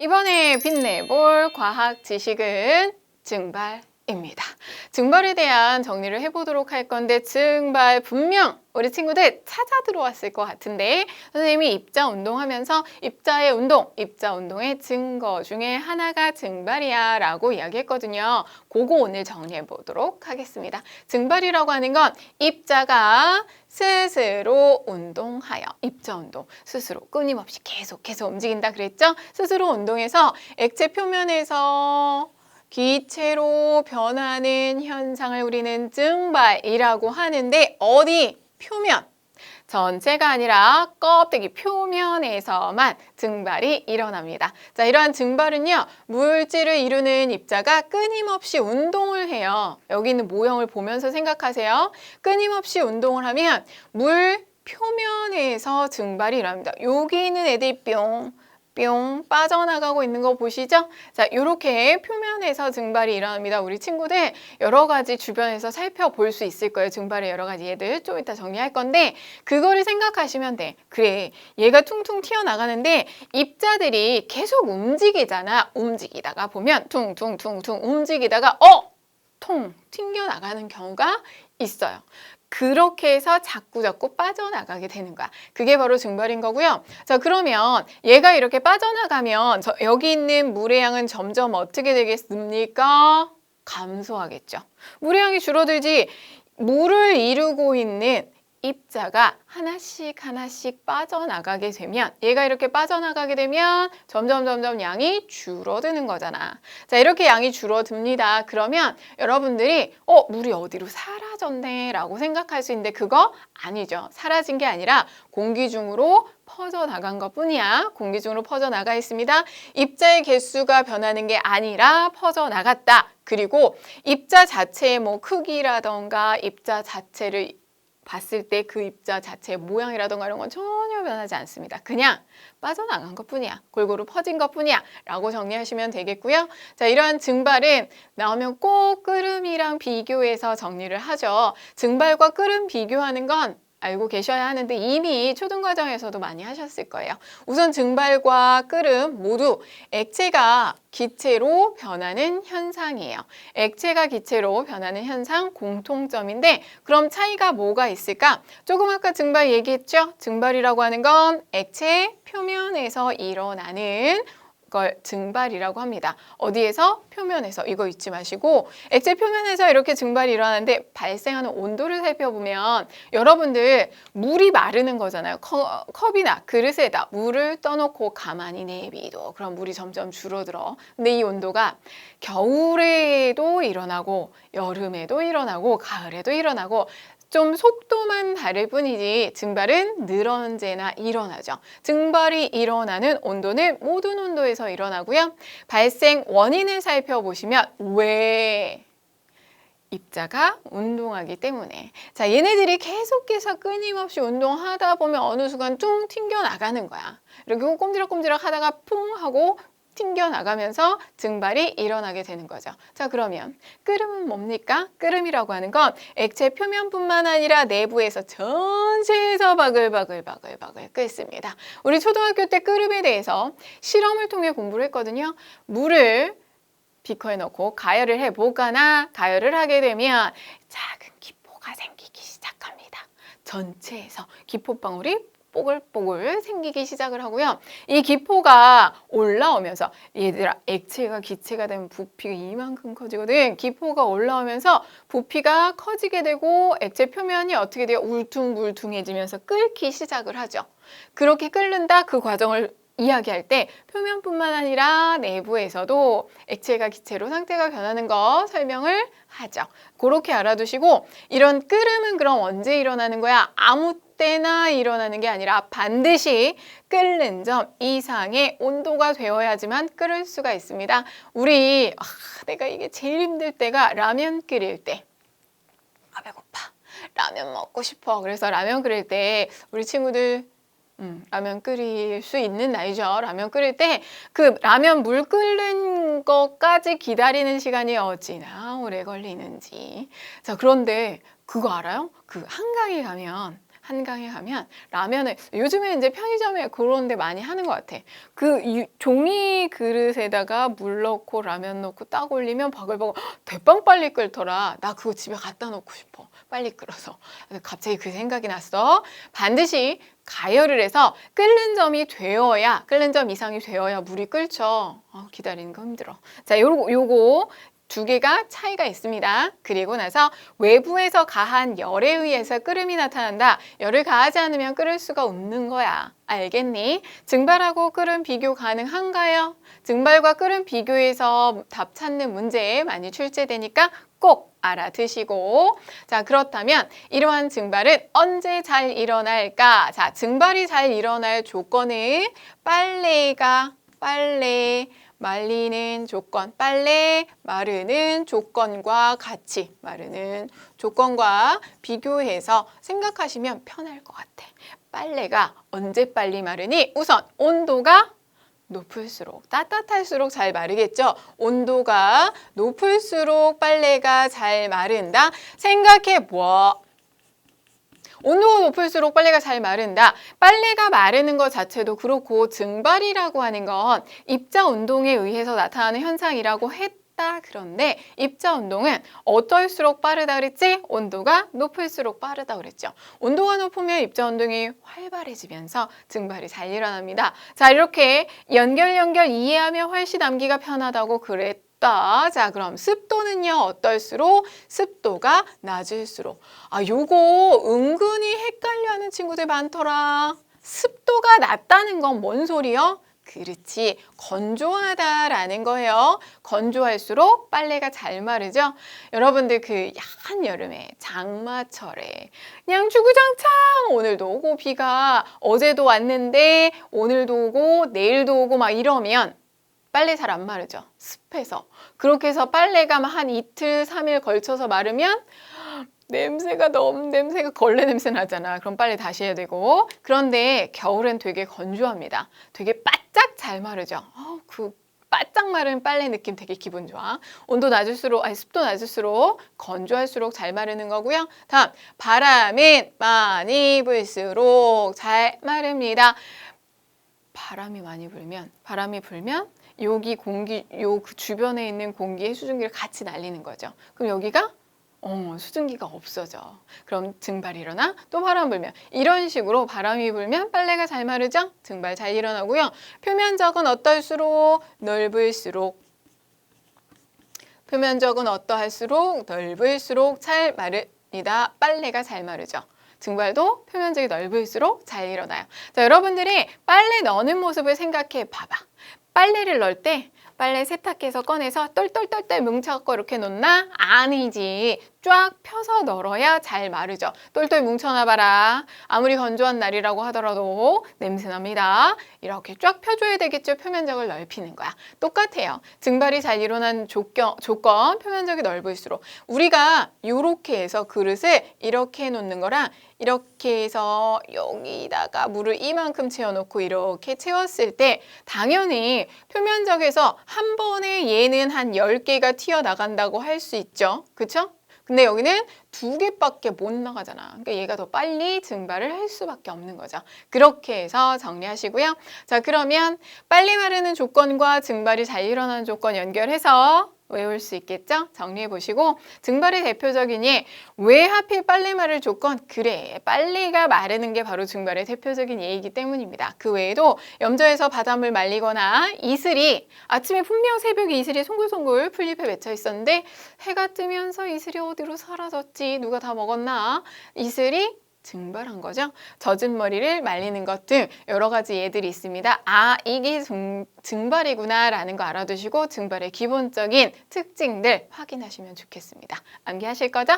이번에 빛내볼 과학 지식은 증발 입니다. 증발에 대한 정리를 해보도록 할 건데 증발 분명 우리 친구들 찾아 들어왔을 것 같은데 선생님이 입자 운동하면서 입자의 운동, 입자 운동의 증거 중에 하나가 증발이야 라고 이야기했거든요. 그거 오늘 정리해 보도록 하겠습니다. 증발이라고 하는 건 입자가 스스로 운동하여 입자 운동 스스로 끊임없이 계속 계속 움직인다 그랬죠? 스스로 운동해서 액체 표면에서 기체로 변하는 현상을 우리는 증발이라고 하는데 어디 표면 전체가 아니라 껍데기 표면에서만 증발이 일어납니다. 자, 이러한 증발은요, 물질을 이루는 입자가 끊임없이 운동을 해요. 여기 있는 모형을 보면서 생각하세요. 끊임없이 운동을 하면 물 표면에서 증발이 일어납니다. 여기 있는 애들이 뿅, 뿅 빠져나가고 있는 거 보시죠? 자, 이렇게 표면에서 증발이 일어납니다. 우리 친구들 여러 가지 주변에서 살펴볼 수 있을 거예요. 증발의 여러 가지 얘들 좀 이따 정리할 건데 그거를 생각하시면 돼. 그래, 얘가 퉁퉁 튀어나가는데 입자들이 계속 움직이잖아. 움직이다가 보면 퉁퉁퉁퉁 움직이다가 어? 통 튕겨나가는 경우가 있어요. 그렇게 해서 자꾸 자꾸 빠져나가게 되는 거야. 그게 바로 증발인 거고요. 자, 그러면 얘가 이렇게 빠져나가면 저 여기 있는 물의 양은 점점 어떻게 되겠습니까? 감소하겠죠. 물의 양이 줄어들지 물을 이루고 있는 입자가 하나씩 하나씩 빠져나가게 되면 얘가 이렇게 빠져나가게 되면 점점 점점 양이 줄어드는 거잖아. 자, 이렇게 양이 줄어듭니다. 그러면 여러분들이 어, 물이 어디로 사라졌네 라고 생각할 수 있는데 그거 아니죠. 사라진 게 아니라 공기 중으로 퍼져나간 것 뿐이야. 공기 중으로 퍼져나가 있습니다. 입자의 개수가 변하는 게 아니라 퍼져나갔다. 그리고 입자 자체의 뭐 크기라던가 입자 자체를 봤을 때 그 입자 자체의 모양이라던가 이런 건 전혀 변하지 않습니다. 그냥 빠져나간 것 뿐이야. 골고루 퍼진 것 뿐이야. 라고 정리하시면 되겠고요. 자, 이러한 증발은 나오면 꼭 끓음이랑 비교해서 정리를 하죠. 증발과 끓음 비교하는 건 알고 계셔야 하는데 이미 초등 과정에서도 많이 하셨을 거예요. 우선 증발과 끓음 모두 액체가 기체로 변하는 현상이에요. 액체가 기체로 변하는 현상 공통점인데 그럼 차이가 뭐가 있을까? 조금 아까 증발 얘기했죠? 증발이라고 하는 건 액체 표면에서 일어나는 걸 증발이라고 합니다. 어디에서? 표면에서. 이거 잊지 마시고 액체 표면에서 이렇게 증발이 일어나는데 발생하는 온도를 살펴보면 여러분들 물이 마르는 거잖아요. 컵, 컵이나 그릇에다 물을 떠놓고 가만히 내비도 그럼 물이 점점 줄어들어. 근데 이 온도가 겨울에도 일어나고 여름에도 일어나고 가을에도 일어나고 좀 속도만 다를 뿐이지 증발은 늘 언제나 일어나죠. 증발이 일어나는 온도는 모든 온도에서 일어나고요. 발생 원인을 살펴보시면 왜 입자가 운동하기 때문에 자 얘네들이 계속해서 끊임없이 운동하다 보면 어느 순간 뚱 튕겨 나가는 거야. 이렇게 꼼지락꼼지락 하다가 풍 하고 튕겨 나가면서 증발이 일어나게 되는 거죠. 자, 그러면 끓음은 뭡니까? 끓음이라고 하는 건 액체 표면뿐만 아니라 내부에서 전체에서 바글바글 바글바글 끓습니다. 우리 초등학교 때 끓음에 대해서 실험을 통해 공부를 했거든요. 물을 비커에 넣고 가열을 해 보거나 가열을 하게 되면 작은 기포가 생기기 시작합니다. 전체에서 기포방울이 뽀글뽀글 생기기 시작을 하고요. 이 기포가 올라오면서 얘들아 액체가 기체가 되면 부피가 이만큼 커지거든. 기포가 올라오면서 부피가 커지게 되고 액체 표면이 어떻게 돼요? 울퉁불퉁해지면서 끓기 시작을 하죠. 그렇게 끓는다 그 과정을 이야기할 때 표면뿐만 아니라 내부에서도 액체가 기체로 상태가 변하는 거 설명을 하죠. 그렇게 알아두시고 이런 끓음은 그럼 언제 일어나는 거야? 아무 때나 일어나는 게 아니라 반드시 끓는 점 이상의 온도가 되어야지만 끓을 수가 있습니다. 우리 아, 내가 이게 제일 힘들 때가 라면 끓일 때. 아 배고파. 라면 먹고 싶어. 그래서 라면 끓일 때 우리 친구들 음, 라면 끓일 수 있는 나이죠. 라면 끓일 때 그 라면 물 끓는 것까지 기다리는 시간이 어찌나 오래 걸리는지. 자, 그런데 그거 알아요? 그 한강에 가면 한강에 가면 라면을 요즘에 이제 편의점에 그런 데 많이 하는 것 같아. 그 유- 종이 그릇에다가 물 넣고 라면 넣고 딱 올리면 헉, 대빵 빨리 끓더라. 나 그거 집에 갖다 놓고 싶어. 빨리 끓어서. 갑자기 그 생각이 났어. 반드시 가열을 해서 끓는 점이 되어야 끓는 점 이상이 되어야 물이 끓죠. 어, 기다리는 거 힘들어. 자, 요거 요거 두 개가 차이가 있습니다. 그리고 나서 외부에서 가한 열에 의해서 끓음이 나타난다. 열을 가하지 않으면 끓을 수가 없는 거야. 알겠니? 증발하고 끓음 비교 가능한가요? 증발과 끓음 비교해서 답 찾는 문제 많이 출제되니까 꼭 알아두시고 자 그렇다면 이러한 증발은 언제 잘 일어날까? 자 증발이 잘 일어날 조건은 빨래가 빨래 말리는 조건, 빨래 마르는 조건과 같이 마르는 조건과 비교해서 생각하시면 편할 것 같아. 빨래가 언제 빨리 마르니? 우선 온도가 높을수록 따뜻할수록 잘 마르겠죠. 온도가 높을수록 빨래가 잘 마른다. 생각해 뭐 온도가 높을수록 빨래가 잘 마른다. 빨래가 마르는 것 자체도 그렇고 증발이라고 하는 건 입자 운동에 의해서 나타나는 현상이라고 했다. 그런데 입자 운동은 어떨수록 빠르다 그랬지? 온도가 높을수록 빠르다 그랬죠. 온도가 높으면 입자 운동이 활발해지면서 증발이 잘 일어납니다. 자, 이렇게 연결 연결 이해하며 훨씬 암기가 편하다고 그랬 다. 자, 그럼 습도는요, 어떨수록? 습도가 낮을수록. 아, 요거 은근히 헷갈려 하는 친구들 많더라. 습도가 낮다는 건 뭔 소리요? 그렇지. 건조하다라는 거예요. 건조할수록 빨래가 잘 마르죠? 여러분들 그 야한 여름에 장마철에 그냥 주구장창 오늘도 오고 비가 어제도 왔는데 오늘도 오고 내일도 오고 막 이러면 빨래 잘 안 마르죠. 습해서. 그렇게 해서 빨래가 막한 이틀, 삼일 걸쳐서 마르면 냄새가 너무 냄새가 걸레 냄새 나잖아. 그럼 빨리 다시 해야 되고. 그런데 겨울엔 되게 건조합니다. 되게 바짝 잘 마르죠. 어, 그 바짝 마른 빨래 느낌 되게 기분 좋아. 온도 낮을수록 아니 습도 낮을수록 건조할수록 잘 마르는 거고요. 다음 바람은 많이 불수록 잘 마릅니다. 바람이 많이 불면 바람이 불면 여기 공기 요 그 주변에 있는 공기의 수증기를 같이 날리는 거죠. 그럼 여기가 어, 수증기가 없어져. 그럼 증발이 일어나? 또 바람 불면. 이런 식으로 바람이 불면 빨래가 잘 마르죠? 증발 잘 일어나고요. 표면적은 어떨수록 넓을수록 표면적은 어떠할수록 넓을수록 잘 마릅니다. 빨래가 잘 마르죠. 증발도 표면적이 넓을수록 잘 일어나요. 자, 여러분들이 빨래 넣는 모습을 생각해 봐봐. 빨래를 넣을 때 빨래 세탁기에서 꺼내서 똘똘똘똘 뭉쳐갖고 이렇게 놓나? 아니지. 쫙 펴서 널어야 잘 마르죠. 똘똘 뭉쳐놔봐라. 아무리 건조한 날이라고 하더라도 냄새납니다. 이렇게 쫙 펴줘야 되겠죠. 표면적을 넓히는 거야. 똑같아요. 증발이 잘 일어난 조건, 조건 표면적이 넓을수록 우리가 이렇게 해서 그릇을 이렇게 해놓는 거랑 이렇게 해서 여기다가 물을 이만큼 채워놓고 이렇게 채웠을 때 당연히 표면적에서 한 번에 얘는 한 10개가 튀어나간다고 할 수 있죠. 그쵸? 근데 여기는 두 개밖에 못 나가잖아. 그러니까 얘가 더 빨리 증발을 할 수밖에 없는 거죠. 그렇게 해서 정리하시고요. 자, 그러면 빨리 마르는 조건과 증발이 잘 일어나는 조건 연결해서 외울 수 있겠죠? 정리해 보시고 증발의 대표적인 예, 왜 하필 빨래 마를 조건? 그래, 빨래가 마르는 게 바로 증발의 대표적인 예이기 때문입니다. 그 외에도 염저에서 바닷물 말리거나 이슬이 아침에 분명 새벽에 이슬이 송글송글 풀잎에 맺혀 있었는데 해가 뜨면서 이슬이 어디로 사라졌 지? 누가 다 먹었나? 이슬이 증발한 거죠. 젖은 머리를 말리는 것 등 여러 가지 예들이 있습니다. 아, 이게 증, 증발이구나라는 거 알아두시고 증발의 기본적인 특징들 확인하시면 좋겠습니다. 암기하실 거죠?